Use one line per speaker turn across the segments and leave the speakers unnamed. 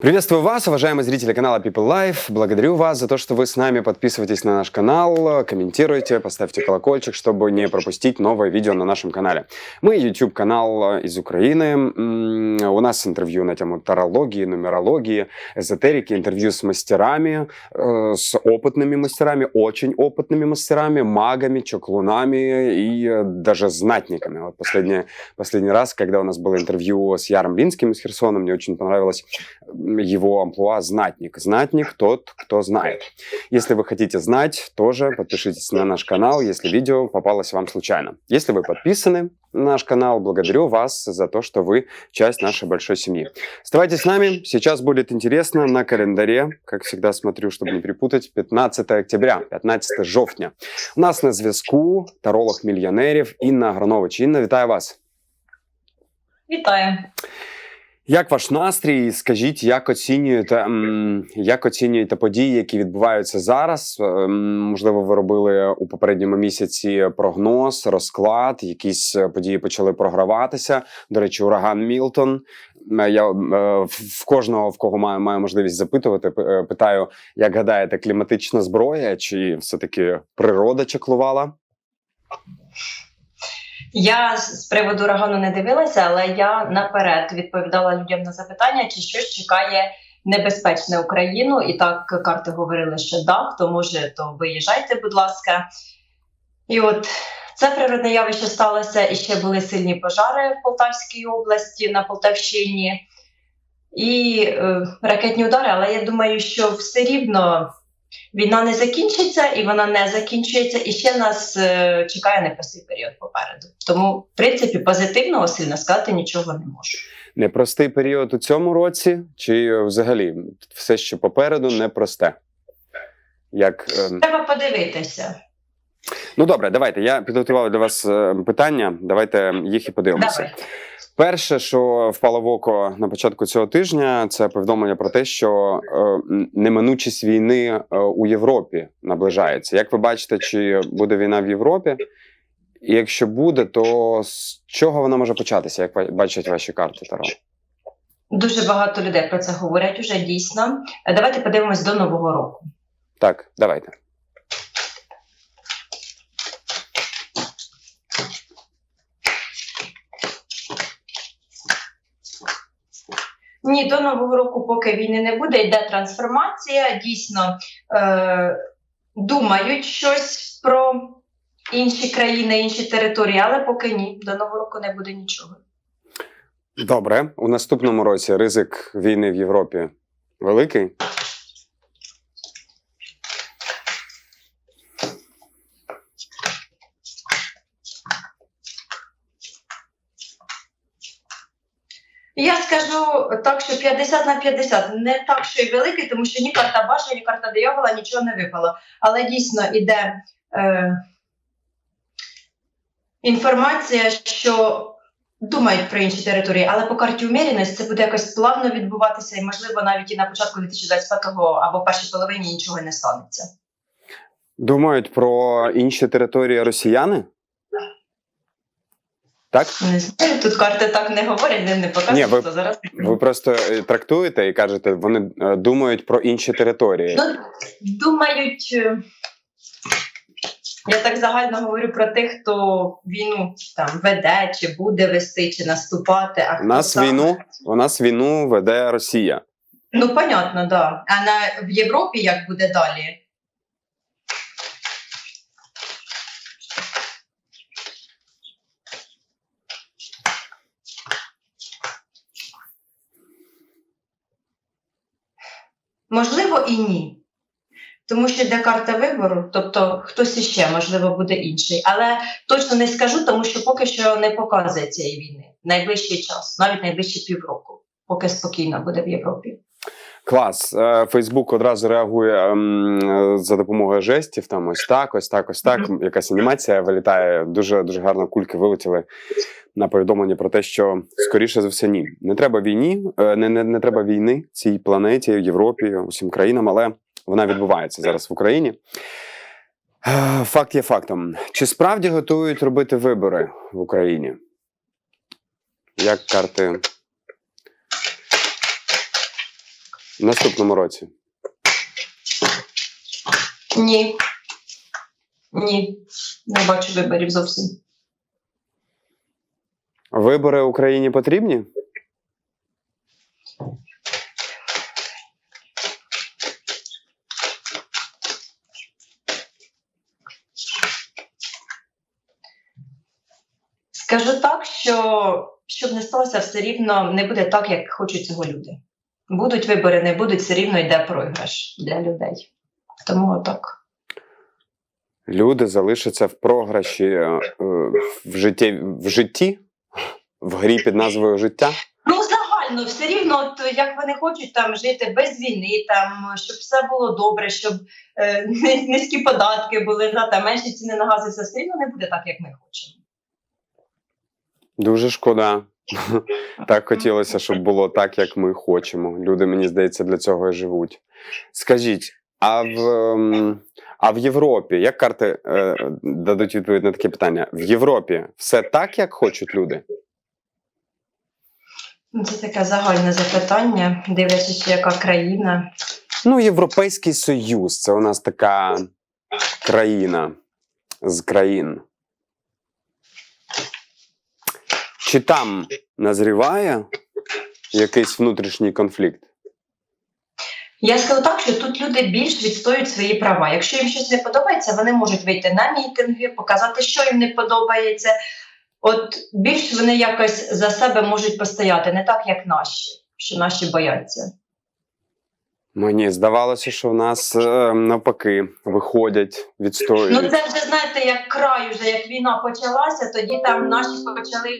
Приветствую вас, уважаемые зрители канала People Life. Благодарю вас за то, что вы с нами. Подписывайтесь на наш канал, комментируйте, поставьте колокольчик, чтобы не пропустить новое видео на нашем канале. Мы YouTube канал из Украины. У нас интервью на тему тарологии, нумерологии, эзотерики, интервью с мастерами, э, с опытными мастерами, очень опытными мастерами, магами, чоклунами и э, даже знатниками. Вот последнее, последний раз, когда у нас было интервью с Яром Линским из Херсона, мне очень понравилось его амплуа знатник. Знатник тот, кто знает. Если вы хотите знать, тоже подпишитесь на наш канал, если видео попалось вам случайно. Если вы подписаны на наш канал, благодарю вас за то, что вы часть нашей большой семьи. Оставайтесь с нами, сейчас будет интересно на календаре, как всегда смотрю, чтобы не перепутать, 15 октября, 15 жовтня. У нас на зв'язку таролог мільйонерів Інна Агранович. Інна, вітаю вас.
Вітаю.
Як ваш настрій? Скажіть, як оцінюєте, як оцінюєте події, які відбуваються зараз? Ем, Можливо, ви робили у попередньому місяці прогноз, розклад, якісь е, події почали програватися. До речі, ураган Мілтон. Е, Я е, в кожного, в кого маю, маю можливість запитувати, е, питаю, як гадаєте, кліматична зброя чи все-таки природа чаклувала?
Я з приводу урагану не дивилася, але я наперед відповідала людям на запитання, чи щось чекає небезпечне Україну. І так карти говорили, що да, хто може, то виїжджайте, будь ласка. І от це природне явище сталося, і ще були сильні пожари в Полтавській області, на Полтавщині, і е, ракетні удари. Але я думаю, що все рівно війна не закінчиться, і вона не закінчується, і ще нас е, чекає непростий період попереду. Тому, в принципі, позитивного сильно сказати нічого не можу.
Непростий період у цьому році, чи е, взагалі все, що попереду, непросте? Як ем,
Треба подивитися.
Ну добре, давайте. Я підготував для вас е, питання. Давайте їх і подивимося.
Давай.
Перше, що впало в око на початку цього тижня, це повідомлення про те, що е, неминучість війни е, у Європі наближається. Як ви бачите, чи буде війна в Європі? І якщо буде, то з чого вона може початися? Як бачать ваші карти Таро?
Дуже багато людей про це говорять уже дійсно. Е, Давайте подивимось до нового року.
Так, давайте.
Ні, до нового року, поки війни не буде, йде трансформація. Дійсно е, думають щось про інші країни, інші території, але поки ні, до нового року не буде нічого.
Добре, у наступному році ризик війни в Європі великий.
Я скажу так, що 50 на 50. Не так, що й великий, тому що ні карта баша, ні карта диявола нічого не випало. Але дійсно іде е, інформація, що думають про інші території, але по карті уміряності це буде якось плавно відбуватися, і можливо навіть і на початку 2025 або першій половині нічого не станеться.
Думають про інші території росіяни? Так?
Тут карти так не говорять, не, не показують,
Ні, ви-
то зараз.
Ви просто е, трактуєте і кажете, вони е, думають про інші території.
Ну, думають, е, я так загально говорю про тих, хто війну там веде, чи буде вести, чи наступати. А
У нас
саме-
війну, у нас війну веде Росія.
Ну, понятно, да. А на в Європі як буде далі? Можливо, і ні. Тому що йде карта вибору, тобто хтось іще, можливо, буде інший. Але точно не скажу, тому що поки що не показує цієї війни. Найближчий час, навіть найближчі півроку, поки спокійно буде в Європі.
Клас. Е, Фейсбук одразу реагує ем, е, за допомогою жестів. Там ось так, ось так, ось так. Якась анімація вилітає. Дуже дуже гарно кульки вилетіли на повідомлення про те, що скоріше за все ні. Не треба війні, е, не, не, не треба війни цій планеті, Європі, усім країнам, але вона відбувається зараз в Україні. Факт є фактом. Чи справді готують робити вибори в Україні? Як карти в наступному році?
Ні. Ні. Не бачу виборів зовсім.
Вибори Україні потрібні?
Скажу так, що щоб не сталося, все рівно не буде так, як хочуть цього люди. Будуть вибори, не будуть, все рівно йде програш для людей. Тому отак.
Люди залишаться в програші е, е, в житті, в житті, в грі під назвою життя.
Ну, загально, все рівно, от, як вони хочуть там жити без війни, там, щоб все було добре, щоб е, низькі податки були, да, там, менші ціни на газ, і все все рівно не буде так, як ми хочемо.
Дуже шкода. Так хотілося, щоб було так, як ми хочемо. Люди, мені здається, для цього і живуть. Скажіть, а в, ем, а в Європі, як карти е, дадуть відповідь на таке питання? В Європі все так, як хочуть люди?
Ну, Це таке загальне запитання, дивлячись, яка країна.
Ну, Європейський Союз це у нас така країна з країн. Чи там назріває якийсь внутрішній конфлікт?
Я скажу так, що тут люди більш відстоюють свої права. Якщо їм щось не подобається, вони можуть вийти на мітинги, показати, що їм не подобається. От більш вони якось за себе можуть постояти, не так, як наші, що наші бояться.
Мені здавалося, що в нас е, навпаки виходять, відстоюють.
Ну це вже знаєте, як край, вже як війна почалася, тоді там наші почали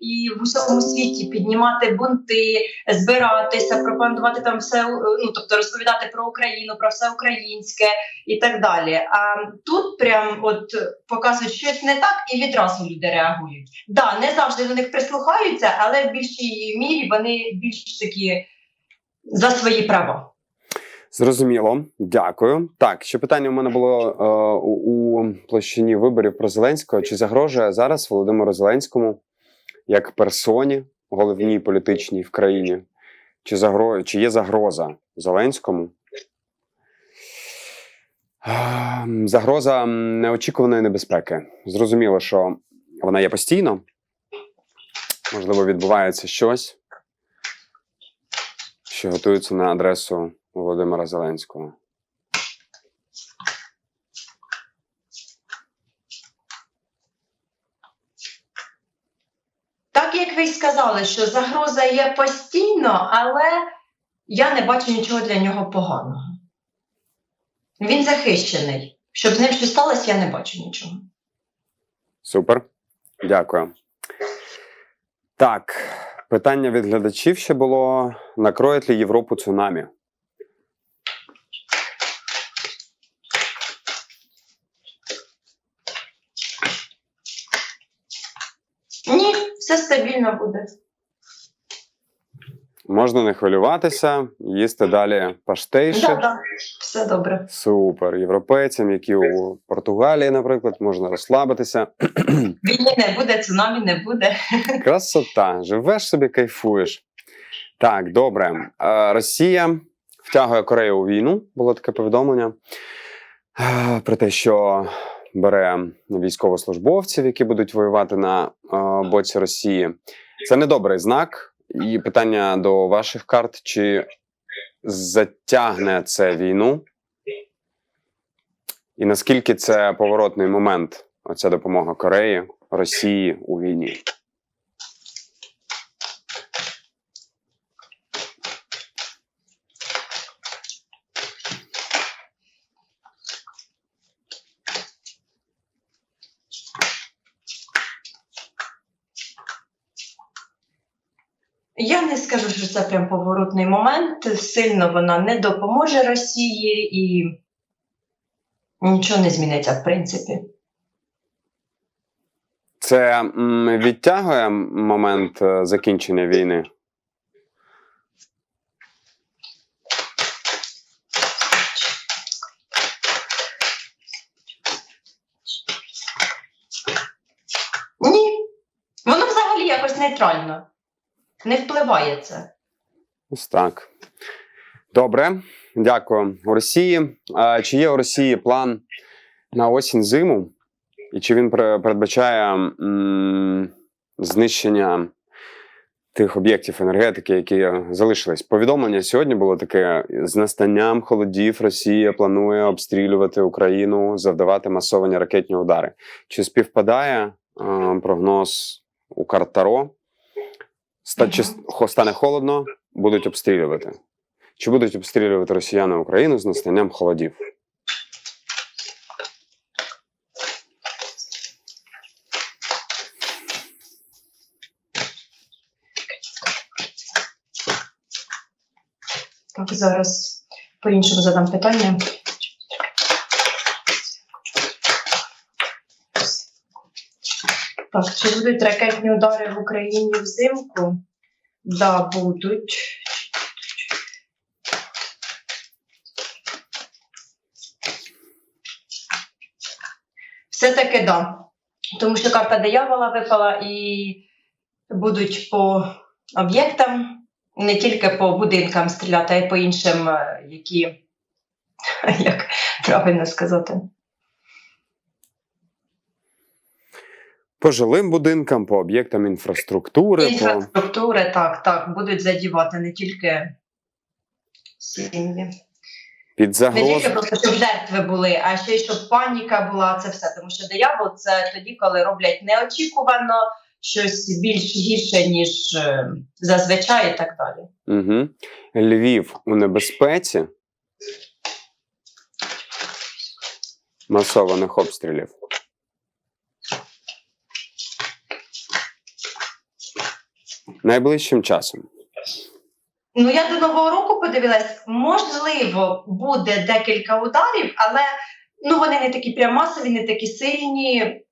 і в усьому світі піднімати бунти, збиратися, пропагандувати там все, е, ну тобто розповідати про Україну, про все українське і так далі. А тут прям от показують щось не так, і відразу люди реагують. Да, не завжди до них прислухаються, але в більшій мірі вони більш такі за свої права.
Зрозуміло, дякую. Так, ще питання у мене було е, у, площині виборів про Зеленського. Чи загрожує зараз Володимиру Зеленському як персоні головній політичній в країні? Чи, загро... чи є загроза Зеленському? Ем, Загроза неочікуваної небезпеки. Зрозуміло, що вона є постійно. Можливо, відбувається щось, що готується на адресу Володимира Зеленського.
Так як ви й сказали, що загроза є постійно, але я не бачу нічого для нього поганого. Він захищений. Щоб з ним щось сталося, я не бачу нічого.
Супер. Дякую. Так, питання від глядачів ще було: накроє ли Європу цунамі?
Ні, все стабільно буде.
Можна не хвилюватися, їсти далі паштейші.
Да, да, все добре.
Супер. Європейцям, які у Португалії, наприклад, можна розслабитися.
Війни не буде, цунамі не буде.
Красота, живеш собі, кайфуєш. Так, добре. Е, Росія втягує Корею у війну. Було таке повідомлення е, про те, що бере військовослужбовців, які будуть воювати на е, боці Росії. Це недобрий знак. І питання до ваших карт: чи затягне це війну? І наскільки це поворотний момент, оця допомога Кореї, Росії у війні?
Я не скажу, що це прям поворотний момент. Сильно вона не допоможе Росії і нічого не зміниться, в принципі.
Це відтягує момент е, закінчення війни?
Ні. Воно взагалі якось нейтрально. Не впливає це.
Ось так. Добре, дякую. У Росії а, чи є у Росії план на осінь зиму, і чи він передбачає м, знищення тих об'єктів енергетики, які залишились? Повідомлення сьогодні було таке: з настанням холодів Росія планує обстрілювати Україну, завдавати масовані ракетні удари. Чи співпадає е, прогноз у карт Таро? Ста, чи стане холодно, будуть обстрілювати. Чи будуть обстрілювати росіяни Україну з настанням холодів?
Так, зараз по-іншому задам питання. Так, чи будуть ракетні удари в Україні взимку? Да, будуть. Все-таки да. Тому що карта диявола випала і будуть по об'єктам, не тільки по будинкам стріляти, а й по іншим, е, які, як правильно сказати.
По жилим будинкам, по об'єктам інфраструктури, по
Інфраструктури, так, так, будуть задівати не тільки сім'ї.
під
Не тільки просто, щоб жертви були, а ще й щоб паніка була, це все. Тому що диявол це тоді, коли роблять неочікувано щось більш гірше, ніж е, зазвичай, і так далі.
Угу. Львів у небезпеці масованих обстрілів. Найближчим часом.
Ну, я до Нового року подивилась, можливо, буде декілька ударів, але ну, вони не такі прям масові, не такі сильні,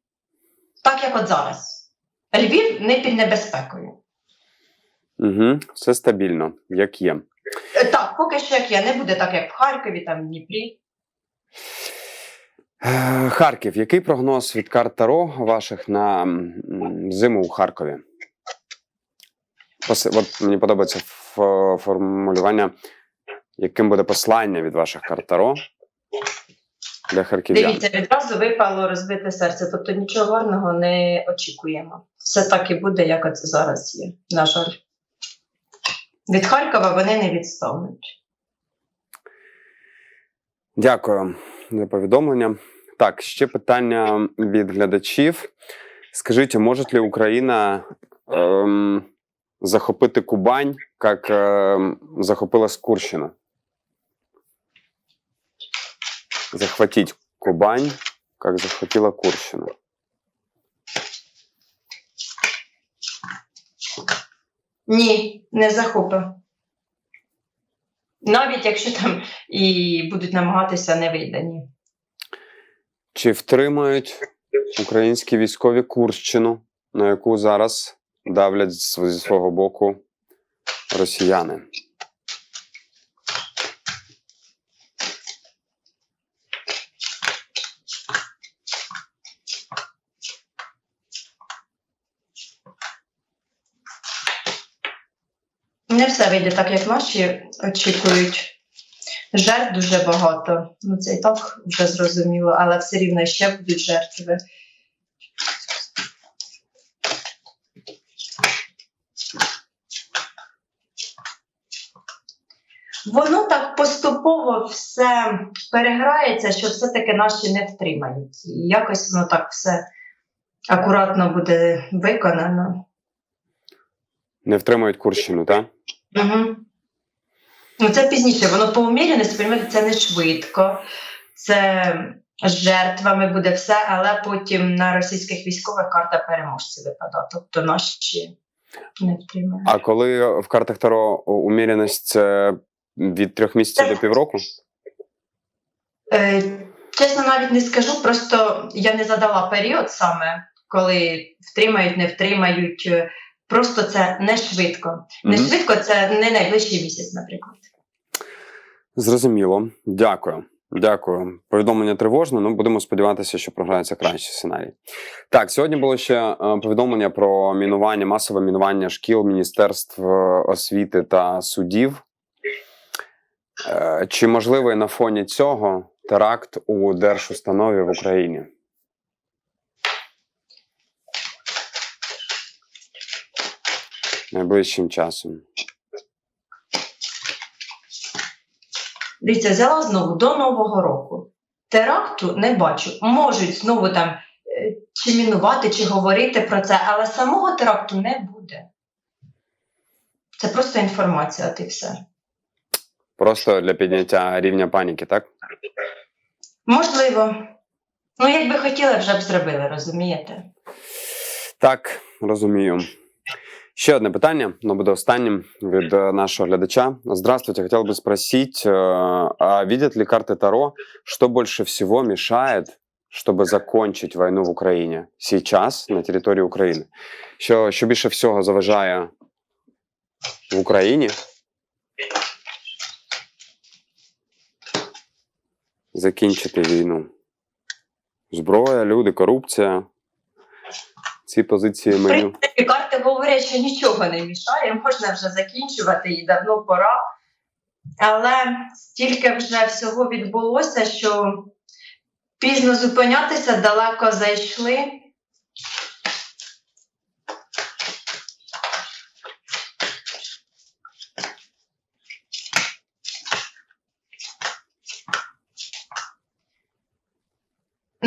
так як от зараз. Львів не під небезпекою.
Угу. Все стабільно, як є.
Е, Так, поки що як є, не буде так, як в Харкові, там в Дніпрі.
Е, Харків. Який прогноз від карт Таро ваших на зиму у Харкові? От мені подобається формулювання, яким буде послання від ваших карт Таро для харків'ян.
Дивіться, відразу випало розбите серце, тобто нічого гарного не очікуємо. Все так і буде, як це зараз є, на жаль. Від Харкова вони не відстануть.
Дякую за повідомлення. Так, ще питання від глядачів. Скажіть, може ли Україна ем, захопити Кубань, як ем, захопила Скурщину? Захватить Кубань, як захватила Курщину.
Ні, не захопив. Навіть якщо там і будуть намагатися, не вийде ні.
Чи втримають українські військові Курщину, на яку зараз давлять зі свого боку росіяни?
Не все вийде так, як наші очікують. Жертв дуже багато. Ну це і так вже зрозуміло, але все рівно ще будуть жертви. Воно так поступово все переграється, що все-таки наші не втримають. І якось воно так все акуратно буде виконано.
Не втримають Курщину, так?
Угу. Ну, це пізніше, воно по уміряності, розумієте, це не швидко, це з жертвами буде все, але потім на російських військових карта переможців випадає, тобто наші не втримають.
А коли в картах Таро уміряність це від трьох місяців до півроку?
Е, чесно, навіть не скажу, просто я не задала період саме, коли втримають, не втримають. е, Просто це не швидко. Не
Мгм.
швидко це не найближчий місяць, наприклад.
Зрозуміло. Дякую. Дякую. Повідомлення тривожне. Ну будемо сподіватися, що програється кращий сценарій. Так, сьогодні було ще е, повідомлення про мінування, масове мінування шкіл, міністерств е, освіти та судів. Е, Чи можливий на фоні цього теракт у держустанові в Україні? Найближчим часом.
Дивіться, взяла знову до Нового року. Теракту не бачу. Можуть знову там е, чи мінувати, чи говорити про це, але самого теракту не буде. Це просто інформація, от і все.
Просто для підняття рівня паніки, так?
Можливо. Ну, якби хотіли, вже б зробили, розумієте?
Так, розумію. Ще одне питання, но буде останнім від е, нашего глядача. Здравствуйте, хотел бы спросить, э, а видят ли карты Таро, что больше всего мешает, чтобы закончить войну в Україні сейчас на території України? Що, що більше всього заважає в Україні? Закінчити війну. Зброя, люди, корупція. Ці позиції
ми
меню.
карти говорять, що нічого не мішає, можна вже закінчувати і давно пора. Але стільки вже всього відбулося, що пізно зупинятися, далеко зайшли.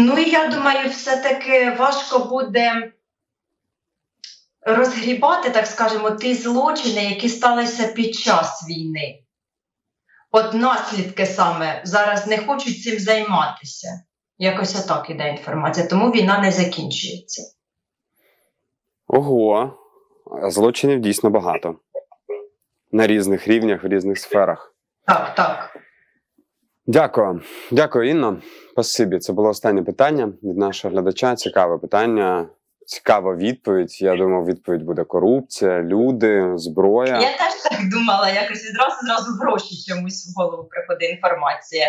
Ну і я думаю, все-таки важко буде розгрібати, так скажемо, ті злочини, які сталися під час війни. От наслідки саме зараз не хочуть цим займатися. Якось отак іде інформація, тому війна не закінчується.
Ого, злочинів дійсно багато. На різних рівнях, в різних сферах.
Так, так.
Дякую. Дякую, Інно. Спасибі. Це було останнє питання від нашого глядача. Цікаве питання, цікава відповідь. Я думав, відповідь буде корупція, люди, зброя.
Я теж так думала, якось відразу зразу гроші чомусь в голову приходить інформація.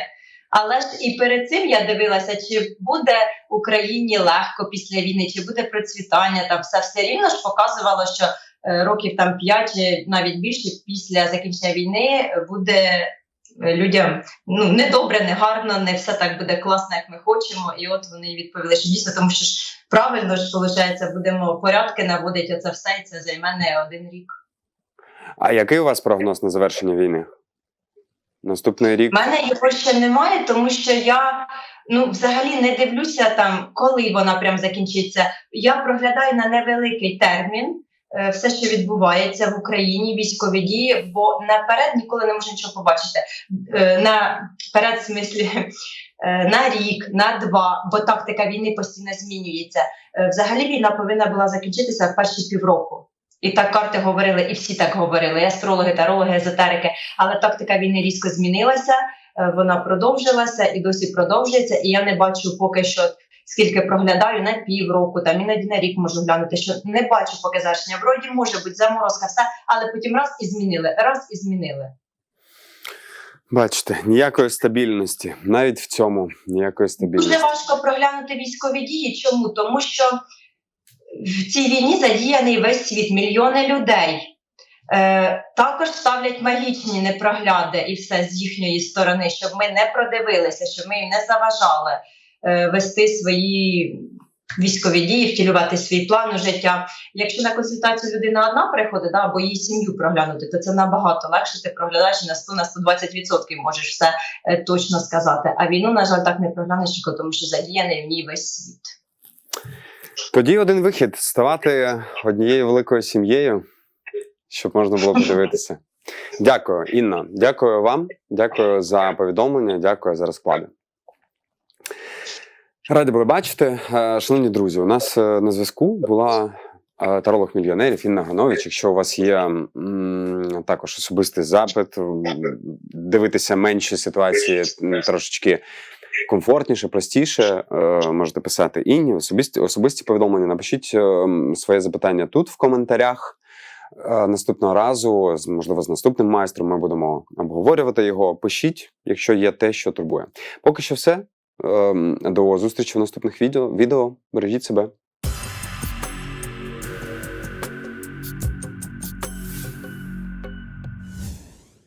Але ж і перед цим я дивилася, чи буде Україні легко після війни, чи буде процвітання. Там все все рівно ж показувало, що е, років там 5 чи навіть більше після закінчення війни буде людям ну не добре, не гарно, не все так буде класно, як ми хочемо. І от вони відповіли, що дійсно, тому що ж правильно ж виходить, будемо порядки наводити оце все, і це займе не один рік.
А який у вас прогноз на завершення війни? Наступний рік.
У мене його ще немає, тому що я ну взагалі не дивлюся там, коли вона прям закінчиться. Я проглядаю на невеликий термін все, що відбувається в Україні, військові дії, бо наперед ніколи не можу нічого побачити. Е, Наперед, в смислі, е, на рік, на два, бо тактика війни постійно змінюється. Е, Взагалі війна повинна була закінчитися в перші півроку. І так карти говорили, і всі так говорили: астрологи, тарологи, езотерики. Але тактика війни різко змінилася, е, вона продовжилася і досі продовжується. І я не бачу поки що, скільки проглядаю на півроку, там іноді на рік можу глянути, що не бачу поки завершення. Вроді може бути заморозка, все, але потім раз і змінили, раз і змінили.
Бачите, ніякої стабільності. Навіть в цьому ніякої
Дуже
стабільності.
важко проглянути військові дії. Чому? Тому що в цій війні задіяний весь світ, мільйони людей. Е, також ставлять магічні непрогляди і все з їхньої сторони, щоб ми не продивилися, щоб ми їм не заважали вести свої військові дії, втілювати свій план у життя. Якщо на консультацію людина одна приходить, да, або її сім'ю проглянути, то це набагато легше. Ти проглядаєш на 100 на 120% можеш все е, точно сказати. А війну, на жаль, так не проглянеш, тому що задіяний в ній весь світ.
Тоді один вихід ставати однією великою сім'єю, щоб можна було подивитися. Дякую, Інна. Дякую вам. Дякую за повідомлення. Дякую за розклади. Раді були бачити. Е, Шановні друзі, у нас е, на зв'язку була е, таролог мільйонерів Інна Ганович. Якщо у вас є також особистий запит, дивитися менші ситуації трошечки комфортніше, простіше, можете писати Інні, особисті, особисті повідомлення. Напишіть своє запитання тут в коментарях. Наступного разу, можливо, з наступним майстром ми будемо обговорювати його. Пишіть, якщо є те, що турбує. Поки що все. Ем, До зустрічі в наступних відео. відео. Бережіть себе.